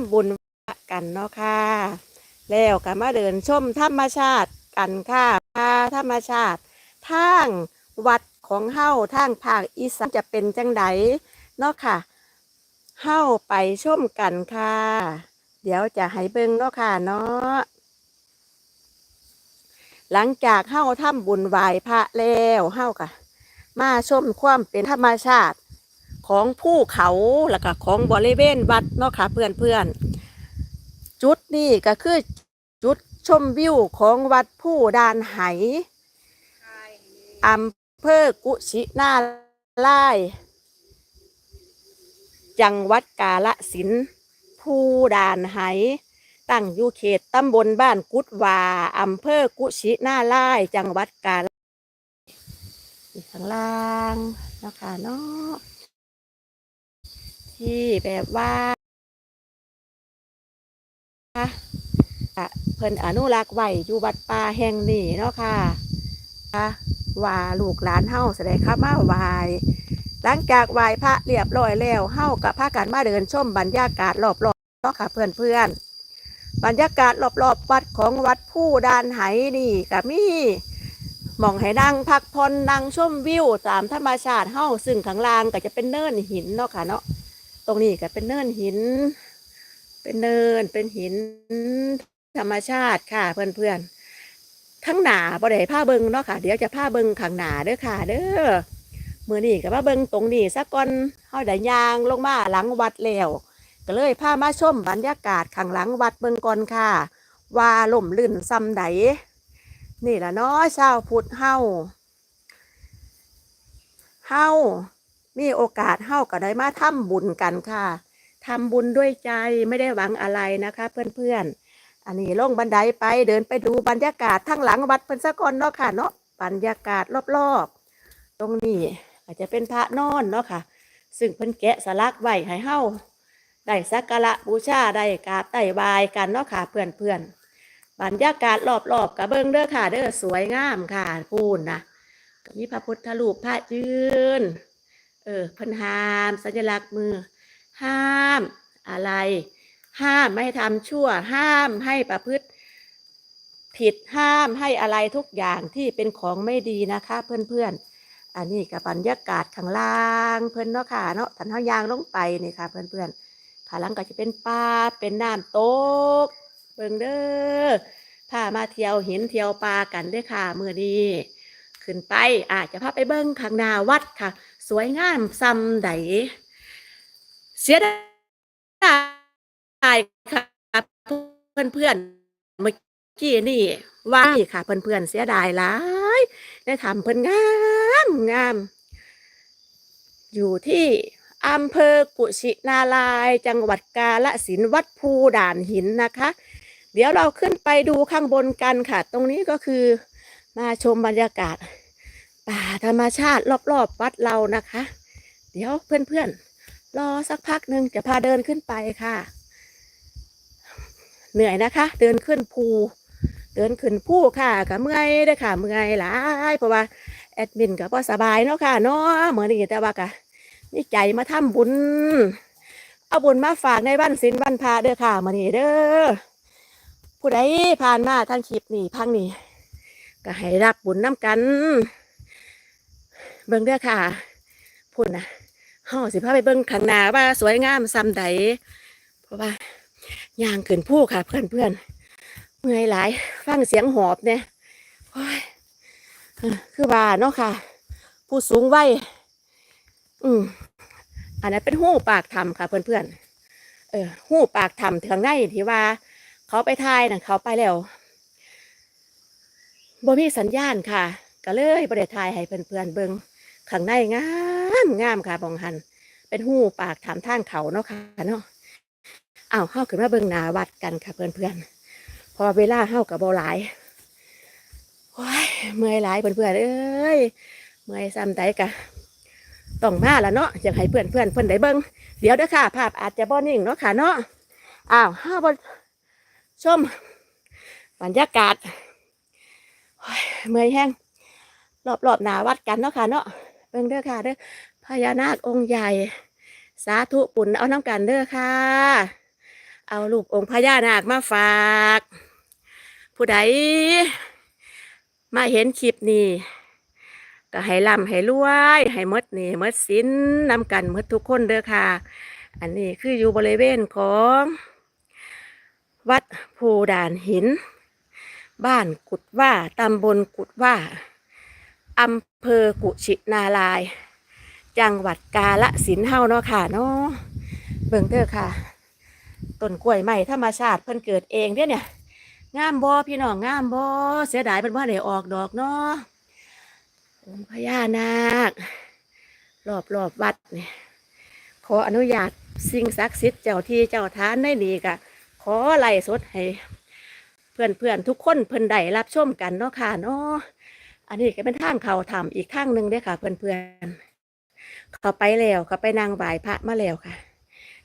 ำบุญกันเนาะค่ะ แล้วก็มาเดินชมธรรมชาติกันค่ะธรรมชาติทางวัดของเฮ้าทางภาคอีสานจะเป็นจังไดเนาะค่ะเฮ้าไปชมกันค่ะ เดี๋ยวจะให้เบิ่งเนาะค่ะเนาะหลังจากเฮ้าทำบุญไหว้พระแล้วเฮ้าก็มาชมความเป็นธรรมชาติ ของภูเขาแล้วก็ของบริเวณวัดเนาะค่ะเพื่อนเพื่อนๆจุดนี้ก็คือจุดชมวิวของวัดผู้ดานไหอำเภอกุชินาลายจังหวัดกาลสินธุ์ผู้ดานไหตั้งอยู่เขตตำบลบ้านกุดวาอำเภอกุชินาลายจังหวัดกาฬนี่ข้างล่างเนาะคะเนาะ ที่แบบว่าเพิ่นอนุรักษ์ไว้อยู่วัดป่าแห่งนี้เนาะค่ะค่ะว่าลูกหลานเฮาแสดงข้ามาไหวหลังจากไหว้พระเรียบร้อยแล้วเฮากับพากันมาเดินชมบรรยากาศรอบๆเนาะค่ะเพื่อนเพื่อนบรรยากาศรอบๆวัดของวัดผู้ดานไหนี่ก็มีหมองให้นั่งพักผ่อนนั่งชมวิวตามธรรมชาติเฮาซึ่งข้างล่างก็จะเป็นเนินหินเนาะค่ะเนาะ ตรงนี้ก็เป็นเนินหิน เป็นเนินเป็นหินธรรมชาติค่ะเพื่อนเพื่อนๆทั้งหนาบ่ได้ผ้าเบิงเนาะค่ะ เดี๋ยวจะผ้าเบิงข้างหนาเด้อค่ะ เด้อมือนี้ก็มาเบิงตรงนี้สักก่อนเฮาได้ยางลงมาหลังวัดแล้วก็เลยพามาชมบรรยากาศข้างหลังวัดเบิงก่อนค่ะ ว่าล่มลื่นซ้ำใดนี่ละเนาะชาวพุทธเฮาเฮา มีโอกาสเฮาก็ได้มาทำบุญกันค่ะทำบุญด้วยใจไม่ได้หวังอะไรนะคะ เพื่อนๆ อันนี้ลงบันไดไปเดินไปดูบรรยากาศทั้งหลังวัดเพิ่นสะก่อนเนาะค่ะเนาะบรรยากาศรอบๆ ตรงนี้อาจจะเป็นพระนอนเนาะค่ะ ซึ่งเพิ่นแกะสลักไว้ให้เฮาได้สักการะบูชาได้กราบไต่บายกันเนาะค่ะเพื่อนๆบรรยากาศรอบๆกระเบื้องเด้อค่ะ เด้อสวยงามค่ะปูนนะมีพระพุทธรูปพระยืน เออพันห้าม สัญลักษณ์มือ ห้าม อะไร ห้ามไม่ให้ทำชั่ว ห้ามให้ประพฤติ ผิดห้ามให้อะไรทุกอย่างที่เป็นของไม่ดีนะคะ เพื่อนๆ อันนี้กับบรรยากาศข้างล่างเพื่อนเนาะค่ะเนาะทันเท้ายางลงไปนี่ค่ะ เพื่อนๆขาหลังก็จะเป็นป่าเป็นน้ำตกเบิ่งเด้อพามาเที่ยวเห็นเที่ยวปลากันเด้อค่ะมือนี้ขึ้นไปอาจจะพาไปเบิ้งข้างหน้าวัดค่ะ วยงามซ้ำใดเสียดายค่ะเพื่อนเพื่อนเมื่อกี้นี่ว่าค่ะเพื่อนเพื่อนเสียดายหลายได้ทำเพิ่นงามงาม อยู่ที่อำเภอกุชินาลาย จังหวัดกาฬสินธุ์วัดภูด่านหินนะคะ เดี๋ยวเราขึ้นไปดูข้างบนกันค่ะ ตรงนี้ก็คือมาชมบรรยากาศ ป่าธรรมชาติรอบๆวัดเรานะคะ เดี๋ยวเพื่อนๆ รอสักพักหนึ่งจะพาเดินขึ้นไปค่ะ เหนื่อยนะคะ เดินขึ้นภู เดินขึ้นภูค่ะกับเมื่อยเด้อค่ะ เมื่อยหลายเพราะว่าแอดมินก็บ่สบายเนาะค่ะเนาะเหมือนนี้แต่ว่ากะนี่ใจมาทำบุญ เอาบุญมาฝากในบ้านศิลบ้านพาเด้อค่ะมื่อนี้เด้อผู้ใดผ่านมาทางคลิปนี่พังนี่ก็ให้รับบุญน้ำกัน เบิ่งเด้อค่ะพุ่นนะเฮาสิพาไปเบิ่งข้างหน้าว่าสวยงามซำใดเพราะว่าย่างขึ้นผู้ค่ะเพื่อนเพื่อนเมื่อยหลายฟังเสียงหอบเนี่ยโอ้ยคือว่าเนาะค่ะ ผู้สูงวัยอืมอันนั้นเป็นหู้ปากถ้ำค่ะ เพื่อนเพื่อนเออหู้ปากถ้ำทางในที่ว่า เขาไปทายน่ะเขาไปแล้วบ่มีสัญญาณค่ะ ก็เลยบ่ได้ทายให้เพื่อนๆเบิ่ง ข้างในงามงามค่ะบองหัน เป็นหูปากถามทางเขาเนาะค่ะเนาะอ้าวเฮาขึ้นมาเบิ่งหนาวัดกันค่ะเพื่อนเพื่อนๆพอเวลาเฮากับโบหลายโอ้ยเมื่อยหลายเพื่อนเพื่อนๆเอ้ยเมื่อยซ้ำใดกะต้องมาแล้วเนาะอยากให้เพื่อนเพื่อนๆเพื่อนได้เบิ่งเดี๋ยวเด้อค่ะ ภาพอาจจะบ่นิ่งเนาะค่ะเนาะอ้าวเฮาบ่ชมบรรยากาศโอ้ยเมื่อยแห้งรอบๆหนาวัดกันเนาะค่ะเนาะ เบิ่งเด้อค่ะเด้อพญานาคองค์ใหญ่ สาธุปุ่นเอาน้ำกันเด้อค่ะ เอารูปองค์พญานาคมาฝาก ผู้ใดมาเห็นคลิปนี้ก็ให้ร่ำให้รวยให้มดนี่มดสินนำกันมดทุกคนเด้อค่ะ อันนี้คืออยู่บริเวณของ วัดภูด่านหิน บ้านกุดว่าตำบลกุดว่าอำ ภอกุชินาราย จังหวัดกาฬสินธุ์เฮาเนาะค่ะเนาะเบิ่งเด้อค่ะต้นกล้วยใหม่ธรรมชาติเพิ่นเกิดเองเด้เนี่ยงามบ่พี่น้องงามบ่เสียดายเพิ่นว่าได้ออกดอกเนาะองค์พญานาครอบรอบวัดนี่ยขออนุญาตสิ่งศักดิ์สิทธิ์เจ้าที่เจ้าทานได้ดีกะขอไล่สดให้ เพื่อนเพื่อนทุกคนเพิ่นได้รับชมกันเนาะค่ะเนาะ อันนี้ก็เป็นทางเขาทำอีกทางหนึ่งด้อค่ะ เพื่อนๆเขาไปแล้วเขาไปนางไหว้พระมาแล้วค่ะ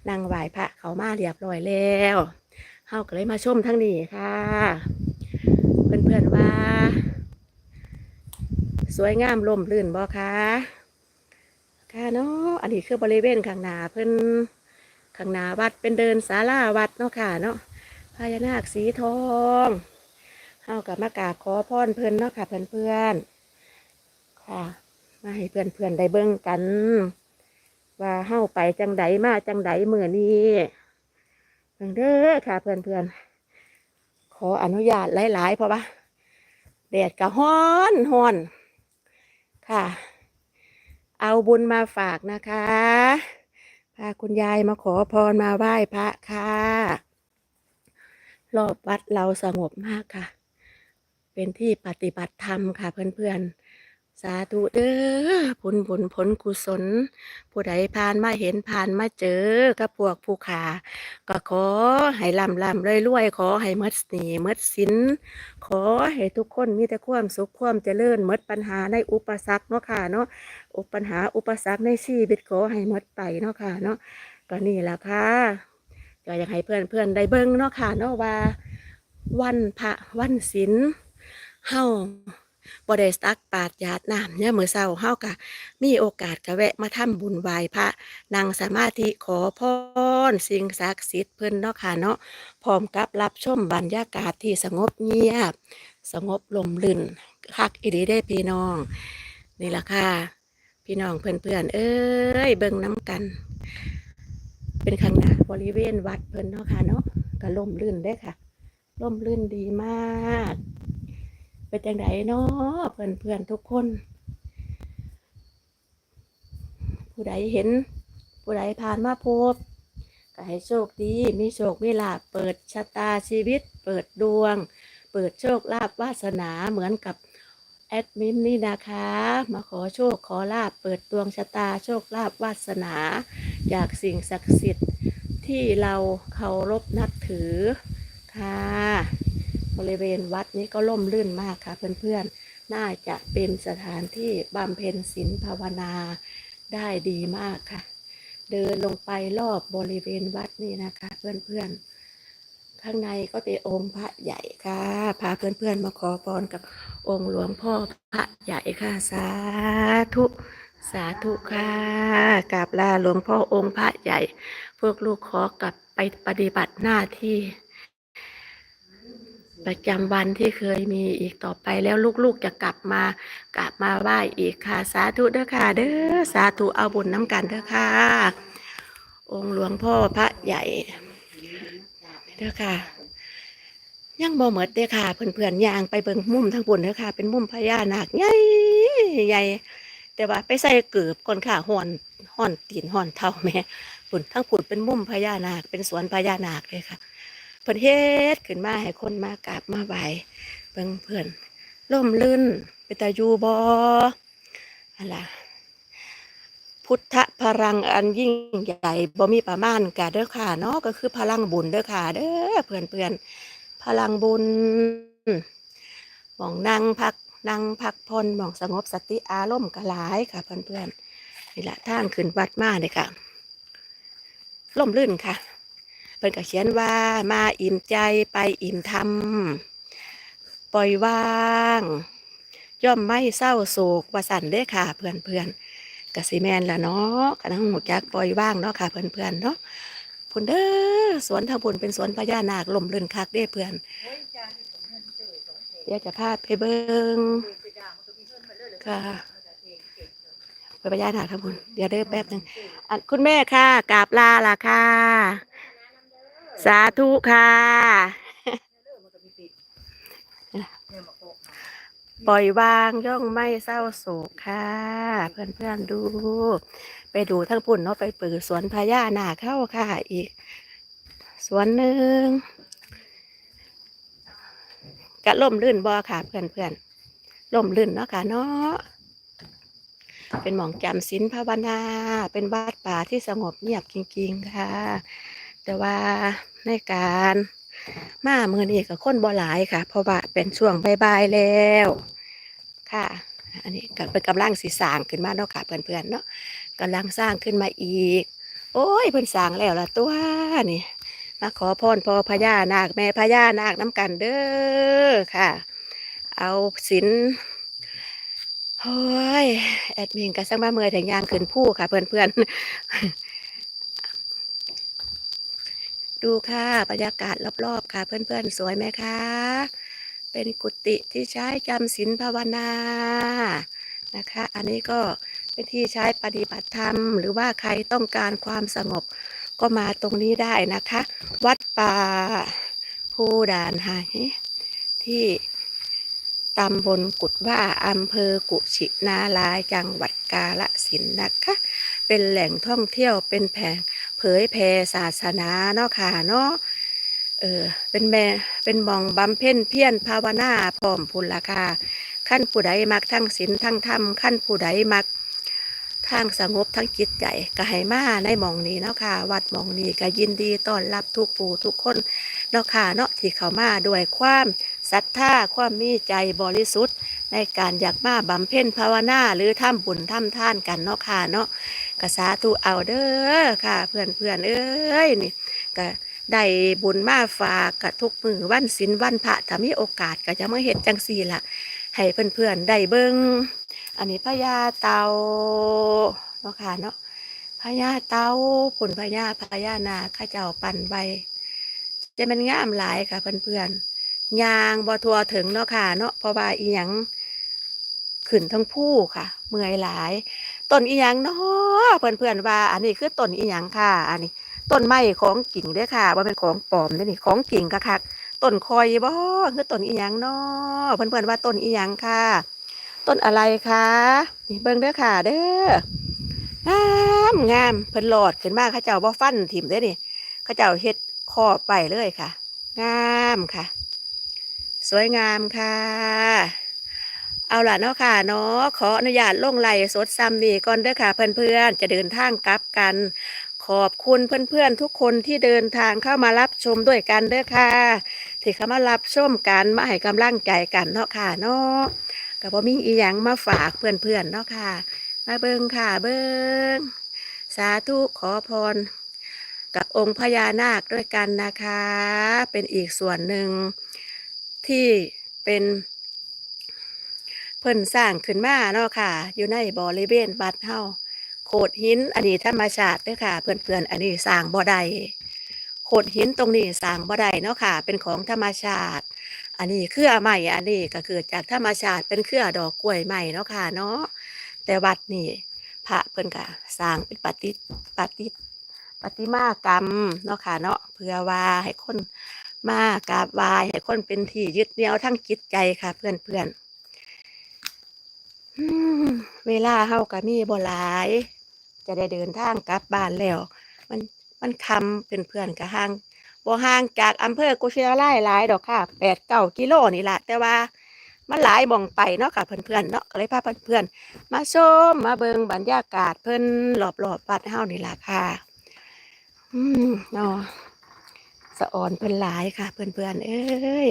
นางไหว้พระเขามาเรียบร้อยแล้วเฮาก็เลยมาชมทั้งนี้ค่ะ เพื่อนๆว่า สวยงามลมลื่นบ่คะค่ะเนาะอันนี้คือบริเวณข้างหน้าเพิ่อนข้างหน้าวัดเป็นเดินศาลาวัดเนาะค่ะเนาะพญานาคสีทอง เฮากับมากราบขอพรเพื่อนเนาะค่ะเพื่อนเพื่อนค่ะ มาให้เพื่อนเพื่อนได้เบิ่งกัน ว่าเฮาไปจังใดมาจังใดเมื่อนี้เบิ่งเด้อค่ะ เพื่อนเพื่อนขออนุญาตหลายๆเพราะว่าแดดก็ฮ้อนฮ้อนค่ะ เอาบุญมาฝากนะคะพาคุณยายมาขอพรมาไหว้พระค่ะรอบวัดเราสงบมากค่ะ เป็นที่ปฏิบัติธรรมค่ะเพื่อนๆ สาธุเด้อผลบุญผลกุศล ผู้ใดผ่านมาเห็นผ่านมาเจอกับพวกผู้ขาก็ขอให้ลำลำรวยรวยๆขอให้หมดหนีหมดสินขอให้ทุกคนมีแต่ความสุขความเจริญหมดปัญหาในอุปสรรคเนาะค่ะเนาะอุปัญหาอุปสรรคในชีวิตขอให้หมดไปเนาะค่ะเนาะก็นี่แหละค่ะก็อยากให้เพื่อนๆได้เบิ่งเนาะค่ะเนาะว่าวันพระวันศีล เฮาบ่ได้ตักปาดหยาดน้ำเนี่ยมื้อเช้าเฮาก็มีโอกาสก็แวะมาทำบุญไหว้พระนั่งสมาธิขอพรสิ่งศักดิ์สิทธิ์เพิ่นเนาะค่ะเนาะพร้อมกับรับชมบรรยากาศที่สงบเงียบ สงบลมลื่นคักอีดีได้พี่น้อง นี่ล่ะค่ะ พี่น้องเพื่อนๆเอ้ยเบิ่งน้ำกัน เป็นข้างหน้าบริเวณวัดเพิ่นเนาะค่ะเนาะก็ล่มลื่นได้ค่ะล่มลื่นดีมาก เป็นจังไดเนาะเพื่อนเพื่อนๆทุกคน ผู้ใดเห็น ผู้ใดผ่านมาพบก็ให้โชคดีมีโชคมีลาภเปิดชะตาชีวิต เปิดดวง เปิดโชคลาภวาสนาเหมือนกับแอดมินนี่นะคะ มาขอโชคขอลาภเปิดดวงชะตาโชคลาภวาสนา จากสิ่งศักดิ์สิทธิ์ที่เราเคารพนับถือค่ะ บริเวณวัดนี้ก็ล่มลื่นมากค่ะเพื่อนๆ น่าจะเป็นสถานที่บำเพ็ญศีลภาวนาได้ดีมากค่ะ เดินลงไปรอบบริเวณวัดนี่นะคะ เพื่อนๆ ข้างในก็เป็นองค์พระใหญ่ค่ะ พาเพื่อนๆมาขอพรกับองค์หลวงพ่อพระใหญ่ค่ะ สาธุสาธุค่ะกราบลาหลวงพ่อองค์พระใหญ่ พวกลูกขอกลับไปปฏิบัติหน้าที่ ประจำวันที่เคยมีอีกต่อไปแล้วลูกๆจะกลับมากลับมาไหว้อีกค่ะ สาธุเด้อค่ะ เด้อสาธุเอาบุญน้ำกันเด้อค่ะ องค์หลวงพ่อพระใหญ่เด้อค่ะ ยังบ่เหมดเด้อค่ะเพื่อนๆย่างไปเบิ่งมุมทางบนเด้อค่ะ เป็นมุมพญานาคใหญ่ใหญ่แต่ว่าไปใส่เกือบก่อนค่ะห่อนห่อนตีนห่อนเท่าแม่ปุ่นทั้งปุ่นเป็นมุมพญานาคเป็นสวนพญานาคเลยค่ะ พิ่นเฮ็ดขึ้นมาให้คนมากราบมาไหวเบิ่งเพื่อนล่มลื่นเปตาอยู่บ่อะไรพุทธพลังอันยิ่งใหญ่บ่มีประมาณกะเด้อค่ะเนาะก็คือพลังบุญเด้อค่ะเด้อเพื่อนเพื่อนพลังบุญหมองนั่งพักนั่งพักพลหมองสงบสติอารมณ์กหลายค่ะ เพื่อนเพื่อนนี่แหละทางขึ้นวัดมาเลยค่ะล่มลื่นค่ะ เพิ่นก็เขียนว่ามาอิ่มใจไปอิ่มธรรม ปล่อยวาง ย่อมไม่เศร้าโศกว่าสั่นเด้ค่ะเพื่อนเพื่อนกสิแมนละเนาะกำลังหูจักปล่อยวางเนาะค่ะเพื่อนเพื่อนเนาะพุ่นเด้อสวนทางพุ่นเป็นสวนพญานาคลมลื่นคักเด้เพื่อนเดี๋ยวจะพาไปเบิ่งค่ะไปพญานาคทางพุ่นเดี๋ยวเด้อแป๊บหนึ่งคุณแม่ค่ะกราบลาล่ะค่ะ สาธุค่ะ ปล่อยวางย่องไม่เศร้าโศกค่ะ เพื่อนเพื่อนๆดู ไปดูทั้งปุ่นเนาะไปปิดสวนพญานาคเข้าค่ะ อีก สวนหนึ่งกะล่มลื่นบอค่ะ เพื่อนเพื่อนๆล่มลื่นเนาะค่ะเนาะเป็นหมองจำศีลภาวนา เป็นบ้านป่าที่สงบเงียบจริงๆค่ะ แต่ว่าในการมาเมือนี้กับคนบ่หลายค่ะ เพราะว่าเป็นช่วงบ่ายๆแล้ว ค่ะ อันนี้ก็เป็นกำลังสีสางขึ้นมาเนาะค่ะเพื่อนๆเนาะกำลังสร้างขึ้นมาอีก โอ้ยเพิ่นสร้างแล้วล่ะตัวนี่มาขอพรพอพญานาคแม่พญานาคน้ำกันเด้อค่ะ เอาศีลโอ้ยแอดมินก็สร้างมาเมื่อยแต่ยางขึ้นผู้ค่ะ เพื่อนๆ ดูค่ะบรรยากาศรอบๆค่ะ เพื่อนๆ สวยไหมคะ เป็นกุฏิที่ใช้จำศีลภาวนานะคะ อันนี้ก็เป็นที่ใช้ปฏิบัติธรรม หรือว่าใครต้องการความสงบก็มาตรงนี้ได้นะคะ วัดป่าภูด่านหายที่ตำบลกุดว่าอำเภอกุชินาลายจังหวัดกาฬสินธุ์นะคะ เป็นแหล่งท่องเที่ยวเป็นแผง เผยแผ่ศาสนาเนาะค่ะเนาะเออเป็นแม่เป็นมองบำเพ็ญเพียรภาวนาพร้อมพุนละค่ะขั้นผู้ใดมักทั้งศีลทั้งธรรมขั้นผู้ใดมักทางสงบทั้งจิตใจก็ให้มาในมองนี้เนาะค่ะ วัดมองนี้ก็ยินดีต้อนรับทุกผู้ทุกคนเนาะค่ะเนาะที่เข้ามาด้วยความศรัทธาความมีใจบริสุทธิ์ ในการอยากมาบำเพ็ญภาวนาหรือทำบุญทำทานกันเนาะค่ะเนาะ กะสาธุเอาเด้อค่ะ เพื่อนเพื่อนเอ้ยนี่ก็ได้บุญมาฝากกับทุกมือวันศีลวันพระถ้ามีโอกาสก็จะมาเห็นจังสี่ละให้เพื่อนๆได้เบิงอันนี้พญาเตาเนาะค่ะเนาะพญาเตาผลพญาพญานาข้าเจ้าปั่นใบจะมันงามหลายค่ะเพื่อนๆยางบอทัวถึงเนาะค่ะเนาะเพราะว่าอีหยังขึ้นทั้งผู้ค่ะ เมื่อยหลาย ต้นอีหยังเนาะเพื่อนๆว่า อันนี้คือต้นอีหยังค่ะ อันนี้ต้นไม้ของกิ่งเด้อค่ะว่าเป็นของปลอมเด้อนี่ของกิ่งกะคักต้นคอยบ่คือต้นอีหยังเนาะเพื่อนๆว่าต้นอีหยังค่ะ ต้นอะไรคะนี่เบิ่งเด้อค่ะ เด้องามงามเพิ่นหลอดขึ้นมาเขาเจ้าบ่ฟันถิ่มเด้อนี่เขาเจ้าเฮ็ดคอไปเลยค่ะ งามค่ะ สวยงามค่ะ เอาล่ะเนาะค่ะเนาะขออนุญาตลงไหลสดซ้ำนี่ก่อนเด้อค่ะ เพื่อนๆจะเดินทางกลับกัน ขอบคุณเพื่อนๆทุกคนที่เดินทางเข้ามารับชมด้วยกันเด้อค่ะที่เข้ามารับชมกันมาให้กำลังใจกันเนาะค่ะเนาะกับพ่อมีอีหยังมาฝากเพื่อนๆเนาะค่ะ มาเบิงค่ะเบิงสาธุขอพร กับองค์พญานาคด้วยกันนะคะ เป็นอีกส่วนหนึ่งที่เป็น พิ่นสร้างขึ้นมาเนาะค่ะ อยู่ในบริเวณบัดเฮาโขดหินอันนี้ธรรมชาติเด้อค่ะ เพื่อนๆอันนี้สร้างบ่ได้โขดหินตรงนี้สร้างบ่ได้เนาะค่ะ เป็นของธรรมชาติ อันนี้เครือไม้อันนี้ก็เกิดจากธรรมชาติเป็นเครือดอกกล้วยไม้เนาะค่ะเนาะแต่วัดนี่พระเพิ่นก็สร้างเป็นปฏิปฏิปฏิมากรรมเนาะค่ะเนาะเพื่อว่าให้คนมากราบไหว้ให้คนเป็นที่ยึดเหนี่ยวทั้งจิตใจค่ะ เพื่อนๆอืม เวลาเฮาก็มีบ่หลาย จะได้เดินทางกลับบ้านแล้ว มันมันคำเพื่อนๆก็ห่างบ่ห่างจากอำเภอกุชินารายหลายดอกค่ะแปดเก้ากิโลนี่แหละแต่ว่ามันหลายบ่องไปเนาะค่ะเพื่อนๆเนาะก็เลยพาเพื่อนๆมาชมมาเบิงบรรยากาศเพิ่นรอบๆวัดเฮานี่ละค่ะ อืมเนาะสะอ่อนเพิ่นหลายค่ะ เพื่อนๆเอ้ย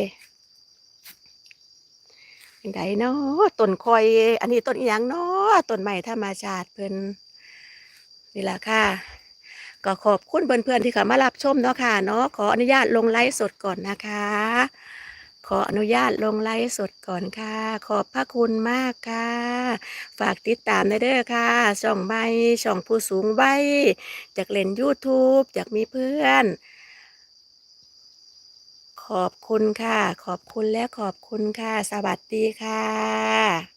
จังไดเนาะต้นคอย อันนี้ต้นอียังเนาะต้นใหม่ธรรมชาติเพื่อนนี่แหละค่ะ ก็ขอบคุณเพื่อนเพื่อนที่เข้ามารับชมเนาะค่ะเนาะขออนุญาตลงไลฟ์สดก่อนนะคะ ขออนุญาตลงไลฟ์สดก่อนค่ะ ขอบพระคุณมากค่ะ ฝากติดตามในเด้อค่ะช่องใบช่องผู้สูงใบจากเล่น YouTube จากมีเพื่อน ขอบคุณค่ะ ขอบคุณและขอบคุณค่ะ สวัสดีค่ะ